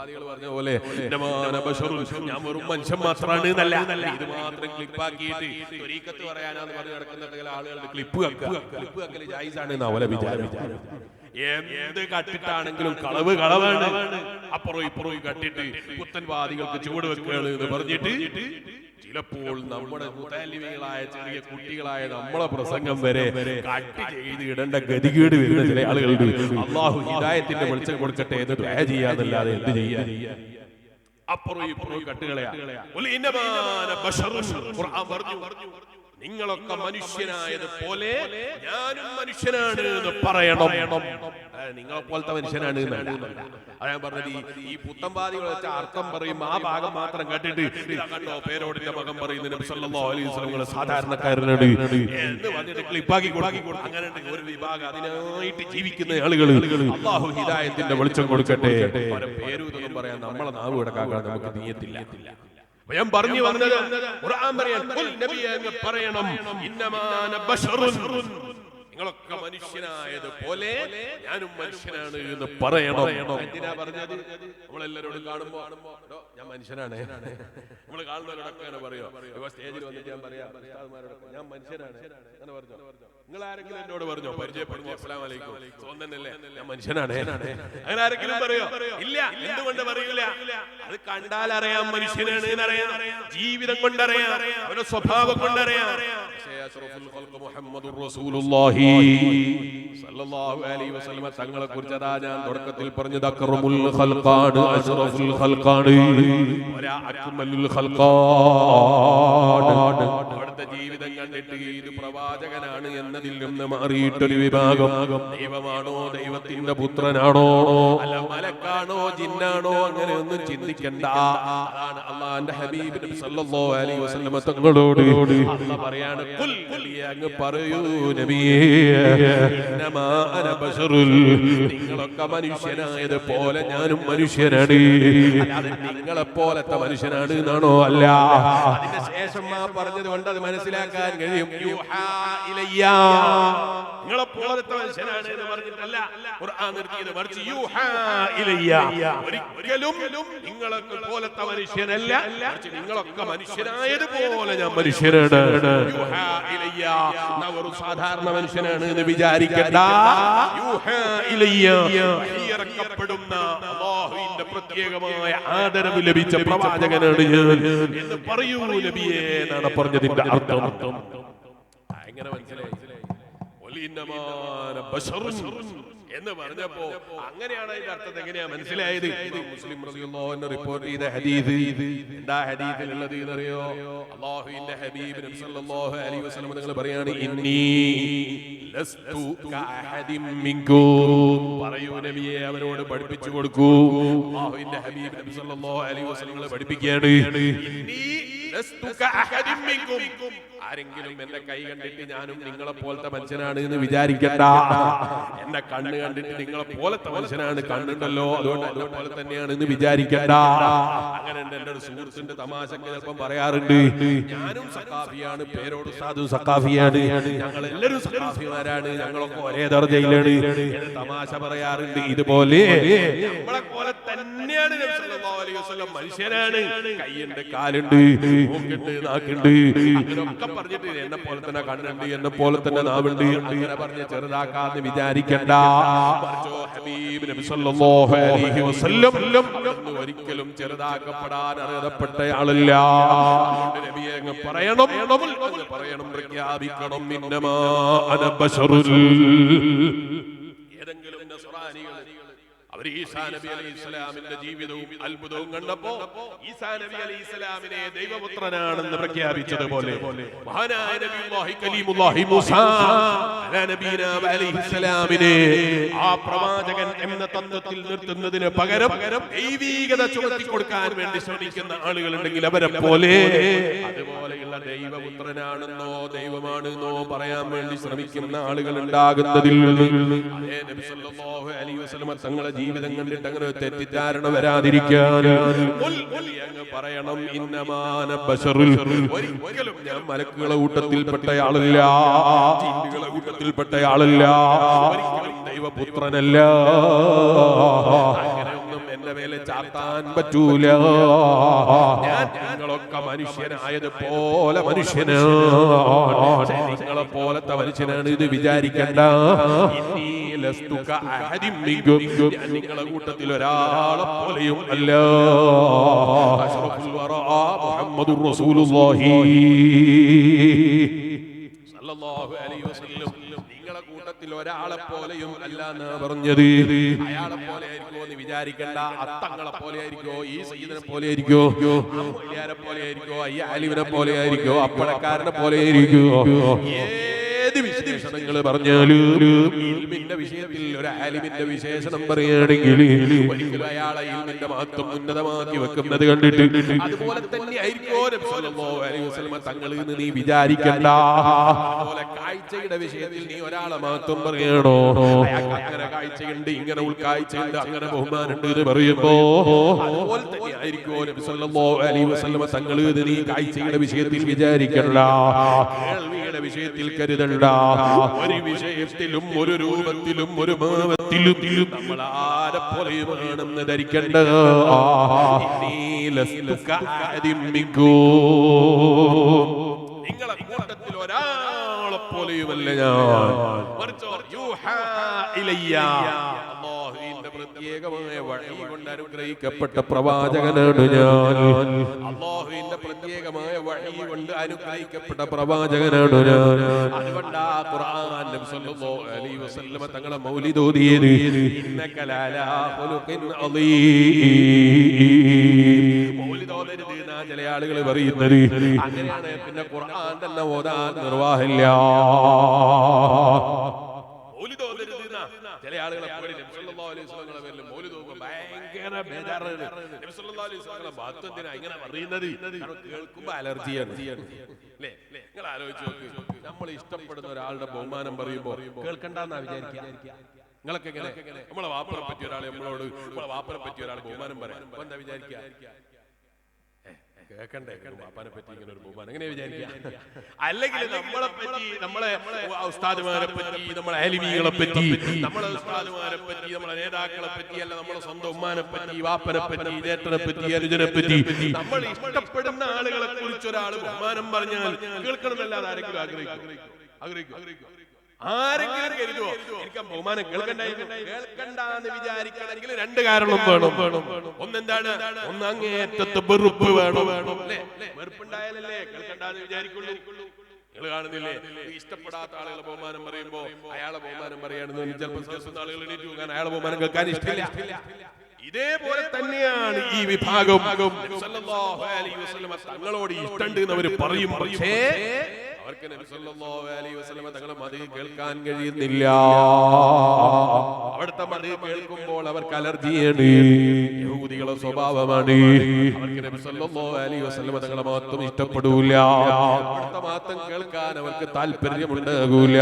പുത്തമ്പാദികൾ പറഞ്ഞ പോലെ ഞാൻ വെറും മനുഷ്യൻ മാത്രമാണ് എന്നല്ല. ഇത് മാത്രം ക്ലിപ്പാക്കിയിട്ട് ത്വരീക്കത്ത് പറയാനാന്ന് പറഞ്ഞ് നടക്കുന്ന ചില ആളുകളുടെ ക്ലിപ്പ് ക്ലിപ്പ് വെക്കൽ ജായിസാണ് എന്ന് അവലെ വിചാരം. എന്ത് കട്ടിട്ടാണെങ്കിലും കളവ് കളവാണ്. അപ്പുറം ഇപ്പുറം കട്ടിട്ട് പുത്തൻവാദികൾക്ക് ചുവട് വെക്കുകയാണ് എന്ന് പറഞ്ഞിട്ട് ചിലപ്പോൾ നമ്മുടെ മുതാലിമികളായ ചെറിയ കുട്ടികളായ നമ്മളെ പ്രസംഗം വരെ കട്ട് ചെയ്ത് ഇടേണ്ട ഗതികേട് വരുന്ന ചില ആളുകളുണ്ട് അള്ളാഹു ഹിദായത്തിന്റെ വെളിച്ചം കൊടുക്കട്ടെ എന്ന് ദുആ ചെയ്യാതല്ലാതെ എന്ത് ചെയ്യാ? അപ്പുറം ഇപ്പുറം കട്ടുകളയാ. നിങ്ങളൊക്കെ മനുഷ്യനായത് പോലെ ഞാനും മനുഷ്യനാണ് എന്ന് പറയണം. നിങ്ങളെ പോലത്തെ മനുഷ്യനാണ് ഞാൻ പറഞ്ഞത് ഈ- പുത്തമ്പാതി പുത്തമ്പാദികൾ വെച്ച അർത്ഥം പറയും. ആ ഭാഗം മാത്രം കേട്ടിട്ട് കണ്ടോ? പേരോടിന്റെ മകൻ പറയുന്ന സാധാരണക്കാരനാണ്. എന്ന് പറഞ്ഞിട്ട് ക്ലിപ്പാക്കി കൊടുക്കും. അങ്ങനെ ഒരു വിഭാഗം അതിനായിട്ട് ജീവിക്കുന്ന ആളുകൾ അള്ളാഹു ഹിദായത്തിന്റെ വെളിച്ചം കൊടുക്കട്ടെ. പേരും പറയാൻ നമ്മളെ നാവ് കിടക്കാൻ നമുക്ക് നീയത്തില്ല. ഞാൻ പറഞ്ഞു വന്നത് ഖുർആൻ പറയാൻ "ഖുൽ നബിയെ അങ്ങ് പറയണം. ഇന്നമാന ബശറുൻ നിങ്ങളൊക്കെ മനുഷ്യനായത് പോലെ ഞാനും മനുഷ്യനാണ് എന്ന് പറയണം. എന്തിനാ പറഞ്ഞത്? നമ്മളെല്ലാരോടും കാണുമ്പോ "എടോ, ഞാൻ മനുഷ്യനാണ്. നമ്മൾ കാണുന്നവരോടൊക്കെ പറയോ? ഇപ്പൊ സ്റ്റേജിൽ വന്നിട്ട് ഞാൻ പറയാം ഞാൻ മനുഷ്യനാണ്. അങ്ങനെ പറഞ്ഞോ? നിങ്ങൾ ആരെങ്കിലും എന്നോട് പറഞ്ഞോ? പരിചയപ്പെടുമ്പോ അസ്സലാം വലൈക്കും സ്വന്തന്നല്ലേ ഞാൻ മനുഷ്യനാണ്. അങ്ങനെ ആരെങ്കിലും പറയോ? ഇല്ല. എന്തുകൊണ്ട് പറയൂല അത് കണ്ടാൽ അറിയാം മനുഷ്യനാണ് എന്നറിയാം. ജീവിതം കൊണ്ടറിയാം. അവരുടെ സ്വഭാവം കൊണ്ടറിയാം. പക്ഷേ മുഹമ്മദുർ റസൂലുള്ളാഹി തങ്ങളെ കുറിച്ച് അതാ ഞാൻ തുടക്കത്തിൽ പറഞ്ഞത് അക്രമുൽ ഖൽഖാണ് അഷ്റഫുൽ ഖൽഖാണ് ഒരാ അക്മലുൽ ഖൽഖാണ്. കണ്ടിട്ട് ഇത് പ്രവാചകനാണ് എന്നതിൽ നിന്ന് മാറിയിട്ടൊരു വിഭാഗം. ദൈവമാണോ ദൈവത്തിന്റെ പുത്രനാണോ? അല്ല മലക്കാണോ ജിന്നാണോ? അങ്ങനെ ഒന്നും ചിന്തിക്കണ്ട. അതാണ് അള്ളാന്റെ ഹബീബ് നബി സല്ലല്ലാഹു അലൈഹി തങ്ങളോട് പറയാണ് ഖുൽ അങ്ങ് പറയൂ നബിയേ അന ബശറുൽ നിങ്ങളൊക്കെ മനുഷ്യനായത് പോലെ ഞാനും മനുഷ്യനാണ്. അല്ലാതെ നിങ്ങളെ പോലത്തെ മനുഷ്യനാണ് എന്നാണോ അല്ല. ശേഷം ആ പറഞ്ഞത് കൊണ്ട് അത് മനസ്സിലാക്കാൻ കഴിയും. യൂഹാ ഇലയ്യ. നിങ്ങളെ പോലത്തെ മനുഷ്യനാണ് എന്ന് പറഞ്ഞിട്ടല്ല. ഖുർആൻ നിർത്തിയത് മറിച്ച് യൂഹാ ഇലയ്യ. ഒരിക്കലും നിങ്ങളെ പോലത്തെ മനുഷ്യനല്ല. മറിച്ച് നിങ്ങളൊക്കെ മനുഷ്യനായത് പോലെ ഞാൻ മനുഷ്യനാണ്. യൂഹാ ഇലയ്യ. വെറും സാധാരണ മനുഷ്യനാണ് എന്ന് വിചാരിക്കണ്ട. യൂഹാ ഇലയ്യ. ഇറക്കപ്പെടുന്ന അല്ലാഹുവിന്റെ പ്രത്യേകമായ ആദരവ് ലഭിച്ച പ്രവാചകനാണ് ഞാൻ. എന്ന് പറയൂ നബിയേ എന്നാണ് പറഞ്ഞതിന്റെ അർത്ഥം. എങ്ങനെ മനസ്സിലായി. എന്ന് പറഞ്ഞപ്പോ അങ്ങനെയാണ് അതിന്റെ അർത്ഥം. എങ്ങനെയാ മനസ്സിലായത്? മുസ്ലിം റിപ്പോർട്ട് ചെയ്ത ഹദീദ് എന്താ ഹദീസിലുള്ളത് എന്നറിയോ? അല്ലാഹുവിന്റെ ഹബീബ് നബി സല്ലല്ലാഹു അലൈഹി വസല്ലം നിങ്ങൾ പറയാണ് ഇന്നി പറയൂ നബിയെ അവരോട് പഠിപ്പിച്ചു കൊടുക്കൂ. അല്ലാഹുവിന്റെ ഹബീബ് നബി സല്ലല്ലാഹു അലൈഹി വസല്ലം പഠിപ്പിക്കുകയാണ്. ആരെങ്കിലും എന്റെ കൈ കണ്ടിട്ട് ഞാനും നിങ്ങളെ പോലത്തെ മനുഷ്യനാണ് എന്ന് വിചാരിക്കണ്ട. എന്റെ കണ്ണ് കണ്ടിട്ട് നിങ്ങളെ പോലത്തെ മനുഷ്യനാണ് കണ്ണുണ്ടല്ലോ അതുകൊണ്ട് എന്നെ പോലെ തന്നെയാണ് എന്ന് വിചാരിക്കണ്ട. അങ്ങനെ എന്റെ ഒരു സുഹൃത്തിന്റെ തമാശക്ക് ചിലപ്പം പറയാറുണ്ട്. ഞാനും സക്കാഫിയാണ് പേരോട് സാധു സക്കാഫിയാണ് ഞങ്ങൾ എല്ലാവരും സക്കാഫിമാരാണ് ഞങ്ങളൊക്കെ ഒരേ ദർജയിലാണ്. തമാശ പറയാറുണ്ട്. ഇതുപോലെ നമ്മളെ പോലെ തന്നെയാണ് മനുഷ്യനാണ്. കൈയുണ്ട് കാലുണ്ട്. മൂക്കുണ്ട് നാക്കുണ്ട്. അങ്ങനെയൊക്കെ പറഞ്ഞിട്ട് എന്നെ പോലെ തന്നെ കണ്ണുണ്ട് എന്നെ പോലെ തന്നെ നാവുണ്ട്. അങ്ങനെ പറഞ്ഞ് ചെറുതാക്കാന്ന് വിചാരിക്കണ്ട. ഒരിക്കലും ചെറുതാക്കപ്പെടാൻ അർഹതപ്പെട്ട ആളല്ല പറയണം. പറയണം. പ്രഖ്യാപിക്കണം. ഏതെങ്കിലും അവർ ഈസാ നബി അലൈഹി ഇസ്ലാമിന്റെ ജീവിതവും അത്ഭുതവും കണ്ടപ്പോ ഈസാ നബി അലൈഹി ഇസ്ലാമിനെ ദൈവപുത്രനാണെന്ന് പ്രഖ്യാപിച്ചതുപോലെ മഹാനായ നബിയുല്ലാഹി കലീമുല്ലാഹി മൂസ നബീനാ അലൈഹി ഇസ്ലാമിനെ ആ പ്രവാചകൻ എന്ന തത്വത്തിൽ നിർത്തുന്നതിന് പകരം ദൈവീകത ചുമത്തി കൊടുക്കാൻ വേണ്ടി ശ്രമിക്കുന്ന ആളുകളുണ്ടെങ്കിൽ അവരെ പോലെ അതുപോലെയുള്ള ദൈവപുത്രനാണെന്നോ ദൈവമാണെന്നോ പറയാൻ വേണ്ടി ശ്രമിക്കുന്ന ആളുകൾ ഉണ്ടാകുന്നതിൽ അതേ നബി സല്ലല്ലാഹു അലൈഹി വസല്ലം തങ്ങളെ ജീവിതം കണ്ടിട്ട് അങ്ങനെ തെറ്റിദ്ധാരണ വരാതിരിക്കാൻ പറയണം ഇന്നമാന ബശറുൽ ഒരിക്കലും ഞാൻ മലക്കുകളെ കൂട്ടത്തിൽപ്പെട്ട ആളല്ല കൂട്ടത്തിൽപ്പെട്ട ആളല്ല ദൈവപുത്രനല്ല. എന്റെ മേലെ ചാർത്താൻ പറ്റൂല. നിങ്ങളൊക്കെ മനുഷ്യനായത് പോലെ മനുഷ്യനാണ്. പക്ഷേ നിങ്ങളെ പോലത്തെ മനുഷ്യനാണ് ഇത് വിചാരിക്കണ്ട. ഞാൻ നിങ്ങളെ കൂട്ടത്തിൽ ഒരാളെ പോലെയും അല്ല. മുഹമ്മദുർ റസൂലുള്ളാഹി. സല്ലല്ലാഹു അലൈഹി വസല്ലം. നിങ്ങളെ കൂട്ടത്തിൽ ഒരാളെ പോലെയും അല്ല എന്ന് പറഞ്ഞത്. അയാളെ പോലെ ആയിരിക്കോ എന്ന് വിചാരിക്കണ്ട. അത്തങ്ങളെ പോലെ ആയിരിക്കോ ഈ സയ്യിദിനെ പോലെ ആയിരിക്കോ അമ്മുലിയാരെ പോലെ ആയിരിക്കോ അയ്യ അലിവിനെ പോലെ ആയിരിക്കോ അപ്പഴക്കാരനെ പോലെ ആയിരിക്കോ വിശേഷണങ്ങൾ പറഞ്ഞാലും വിഷയത്തിൽ ഒരു ആലിമിന്റെ വിശേഷണം പറയുകയാണെങ്കിൽ ഒരിക്കലും അയാളെ ഇൽമിന്റെ മഹത്വം ഉന്നതമാക്കി വെക്കുന്നത് കണ്ടിട്ട് അതുപോലെ തന്നെ ആയിരിക്കോ നിന്ന് നീ വിചാരിക്കണ്ട? അതുപോലെ കാഴ്ചയുടെ വിഷയത്തിൽ നീ ഒരാളെ മഹത്വം പറയണോ? അങ്ങനെ കാഴ്ചയുണ്ട് ഇങ്ങനെ ഉൾക്കാഴ്ചയുണ്ട് അങ്ങനെ ബഹുമാനുണ്ട് എന്ന് പറയുമ്പോ അതുപോലെ തന്നെ ആയിരിക്കോ നബി സല്ലല്ലാഹു അലൈഹി വസല്ലമ നിന്ന് നീ കാഴ്ചയുടെ വിഷയത്തിൽ വിചാരിക്കണ്ട? കേൾവിയുടെ വിഷയത്തിൽ കരുതണ്ട. ഒരു വിഷയത്തിലും ഒരു രൂപത്തിലും ഒരു ഭാവത്തിലും നമ്മൾ ആരെ പോലെയുമാണെന്ന് കൂട്ടത്തിൽ ഒരാളെ പോലെയുമല്ല ഞാൻ മറിച്ചോ യൂഹാ ഇലയ്യ. അല്ലാഹുവിന്റെ പ്രത്യേകമായ വഴി കൊണ്ട് അനുഗ്രഹിക്കപ്പെട്ട പ്രവാചകനാണ് ഞാൻ. അള്ളാഹുവിന്റെ പ്രത്യേകമായ വഴി കൊണ്ട് അനുഗ്രഹിക്കപ്പെട്ട പ്രവാചകനാണ് ഞാൻ. അതുകൊണ്ട് ഖുർആൻ നബി സല്ലല്ലാഹു അലൈഹി വസല്ലമ തങ്ങളെ മൗലിദ് ഓതിയത് ഇന്നക ലഅലാ ഖുലുഖിൻ അളീം മൗലിദ് ഓതരുത് എന്നാ ചില ആളുകൾ പറയുന്നത്. അങ്ങനെയാണ് പിന്നെ ഖുർആൻ തന്നെ ഓതാൻ നിർവാഹമില്ല മൗലിദ് ഓതരുത് എന്നാ ചില ആളുകളെ പേടി. നബി സല്ലല്ലാഹു അലൈഹി വസല്ലമയുടെ പേരിൽ മൗലിദ് ഓതുമ്പോൾ ഭയങ്കര അലൈഹി വസല്ലമയുടെ മഹത്വം ഇങ്ങനെ പറയുന്നത്? കാരണം കേൾക്കുമ്പോൾ അലർജിയാണ് അല്ലേ നിങ്ങൾ ആലോചിച്ച് നോക്ക്. നമ്മൾ ഇഷ്ടപ്പെടുന്ന ഒരാളുടെ ബഹുമാനം പറയുമ്പോൾ കേൾക്കണ്ടെന്നാ വിചാരിക്കുക നിങ്ങളൊക്കെ നമ്മളെ വാപ്പനെ പറ്റിയ ഒരാൾ നമ്മളോട് നമ്മളെ വാപ്പനെ പറ്റിയ ഒരാൾ ബഹുമാനം പറയാം. എന്താ വിചാരിക്കുക കേൾക്കണ്ടേ വാപ്പാനെ പറ്റി ഇങ്ങനെ ഒരു ബഹുമാനം. എങ്ങനെ വിചാരിക്കുക അല്ലെങ്കിൽ നമ്മളെ പറ്റി നമ്മളെ ഉസ്താദുമാരെ പറ്റി നമ്മളെ അലിമികളെ പറ്റി നമ്മളെ ഉസ്താദുമാരെ പറ്റി നമ്മളെ നേതാക്കളെ പറ്റി അല്ല നമ്മളെ സ്വന്തം ഉമ്മാനെ പറ്റി വാപ്പനെ പറ്റി ജേട്ടനെ പറ്റി അനുജനെ പറ്റി നമ്മൾ ഇഷ്ടപ്പെടുന്ന ആളുകളെ കുറിച്ച് ഒരാൾ ബഹുമാനം പറഞ്ഞാൽ കേൾക്കണമെന്നല്ലാതെ ആരെങ്കിലും ആഗ്രഹിക്കും. ആഗ്രഹിക്കും. ആഗ്രഹിക്കും. ആരെങ്കിലും കരുതുവോ? എനിക്ക് ബഹുമാനം കേൾക്കണ്ടായിരുന്നു കേൾക്കണ്ട എന്ന് വിചാരിക്കണമെങ്കിൽ രണ്ട് കാരണം വേണം. വേണം. ഒന്നെന്താണ്? ഒന്ന് അങ്ങേറ്റത്തെ വെറുപ്പ് വേണം. വേണം. അല്ലേ? വെറുപ്പുണ്ടായാലല്ലേ കേൾക്കണ്ട എന്ന് വിചാരിക്കുള്ളൂ. നിങ്ങൾ കാണുന്നില്ലേ? ഇഷ്ടപ്പെടാത്ത ആളുകളെ ബഹുമാനം പറയുമ്പോ അയാളെ ബഹുമാനം പറയുകയാണെന്ന് ചിലപ്പോൾ ആളുകൾ എണീറ്റ് പോകാൻ അയാളെ ബഹുമാനം കേൾക്കാൻ ഇഷ്ടമില്ല ഇതേപോലെ തന്നെയാണ് ഈ വിഭാഗം. തങ്ങളോട് ഇഷ്ടം എന്ന് അവർ പറയും. പക്ഷേ അവർക്ക് നബി സല്ലല്ലാഹു അലൈഹി വസല്ലം തങ്ങളെ മതി കേൾക്കാൻ കഴിയുന്നില്ല. അവിടുത്തെ മതി കേൾക്കുമ്പോൾ അവർക്ക് അലർജിയാണ് യഹൂദികളെ സ്വഭാവമാണ്. അവർക്ക് നബി സല്ലല്ലാഹു അലൈഹി വസല്ലമ തങ്ങളെ മാത്രം ഇഷ്ടപ്പെടൂല. അവിടുത്തെ മാത്രം കേൾക്കാൻ അവർക്ക് താല്പര്യമുണ്ടാകൂല.